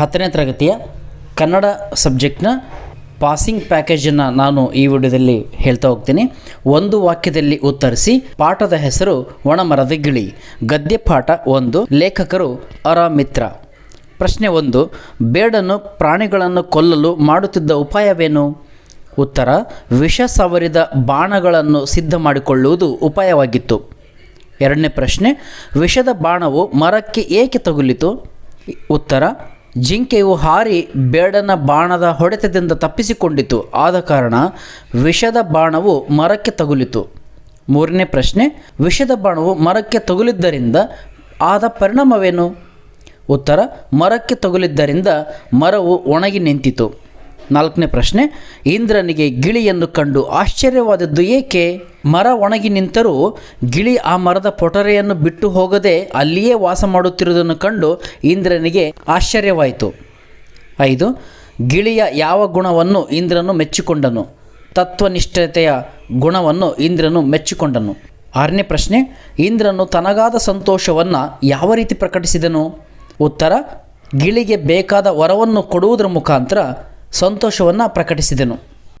ಹತ್ತನೇ ತರಗತಿಯ ಕನ್ನಡ ಸಬ್ಜೆಕ್ಟ್ನ ಪಾಸಿಂಗ್ ಪ್ಯಾಕೇಜನ್ನು ನಾನು ಈ ವಿಡಿಯೋದಲ್ಲಿ ಹೇಳ್ತಾ ಹೋಗ್ತೀನಿ. ಒಂದು ವಾಕ್ಯದಲ್ಲಿ ಉತ್ತರಿಸಿ, ಪಾಠದ ಹೆಸರು ಒಣಮರದ ಗಿಳಿ ಗದ್ಯ ಪಾಠ ಒಂದು, ಲೇಖಕರು ಅರಾಮಿತ್ರ. ಪ್ರಶ್ನೆ ಒಂದು, ಬೇಡನ್ನು ಪ್ರಾಣಿಗಳನ್ನು ಕೊಲ್ಲಲು ಮಾಡುತ್ತಿದ್ದ ಉಪಾಯವೇನು? ಉತ್ತರ, ವಿಷ ಸವರಿದ ಬಾಣಗಳನ್ನು ಸಿದ್ಧ ಮಾಡಿಕೊಳ್ಳುವುದು ಉಪಾಯವಾಗಿತ್ತು. ಎರಡನೇ ಪ್ರಶ್ನೆ, ವಿಷದ ಬಾಣವು ಮರಕ್ಕೆ ಏಕೆ ತಗುಲಿತು? ಉತ್ತರ ಜಿಂಕೆಯು ಹಾರಿ ಬೇಡನ ಬಾಣದ ಹೊಡೆತದಿಂದ ತಪ್ಪಿಸಿಕೊಂಡಿತು. ಆದ ಕಾರಣ ವಿಷದ ಬಾಣವು ಮರಕ್ಕೆ ತಗುಲಿತು. ಮೂರನೇ ಪ್ರಶ್ನೆ, ವಿಷದ ಬಾಣವು ಮರಕ್ಕೆ ತಗುಲಿದ್ದರಿಂದ ಆದ ಪರಿಣಾಮವೇನು? ಉತ್ತರ, ಮರಕ್ಕೆ ತಗುಲಿದ್ದರಿಂದ ಮರವು ಒಣಗಿ ನಿಂತಿತು. ನಾಲ್ಕನೇ ಪ್ರಶ್ನೆ, ಇಂದ್ರನಿಗೆ ಗಿಳಿಯನ್ನು ಕಂಡು ಆಶ್ಚರ್ಯವಾದದ್ದು ಏಕೆ? ಮರ ಒಣಗಿ ನಿಂತರೂ ಗಿಳಿ ಆ ಮರದ ಪೊಟರೆಯನ್ನು ಬಿಟ್ಟು ಹೋಗದೆ ಅಲ್ಲಿಯೇ ವಾಸ ಮಾಡುತ್ತಿರುವುದನ್ನು ಕಂಡು ಇಂದ್ರನಿಗೆ ಆಶ್ಚರ್ಯವಾಯಿತು. ಐದು, ಗಿಳಿಯ ಯಾವ ಗುಣವನ್ನು ಇಂದ್ರನು ಮೆಚ್ಚಿಕೊಂಡನು? ತತ್ವನಿಷ್ಠತೆಯ ಗುಣವನ್ನು ಇಂದ್ರನು ಮೆಚ್ಚಿಕೊಂಡನು. ಆರನೇ ಪ್ರಶ್ನೆ, ಇಂದ್ರನು ತನಗಾದ ಸಂತೋಷವನ್ನು ಯಾವ ರೀತಿ ಪ್ರಕಟಿಸಿದನು? ಉತ್ತರ, ಗಿಳಿಗೆ ಬೇಕಾದ ವರವನ್ನು ಕೊಡುವುದರ ಮುಖಾಂತರ ಸಂತೋಷವನ್ನು ಪ್ರಕಟಿಸಿದನು.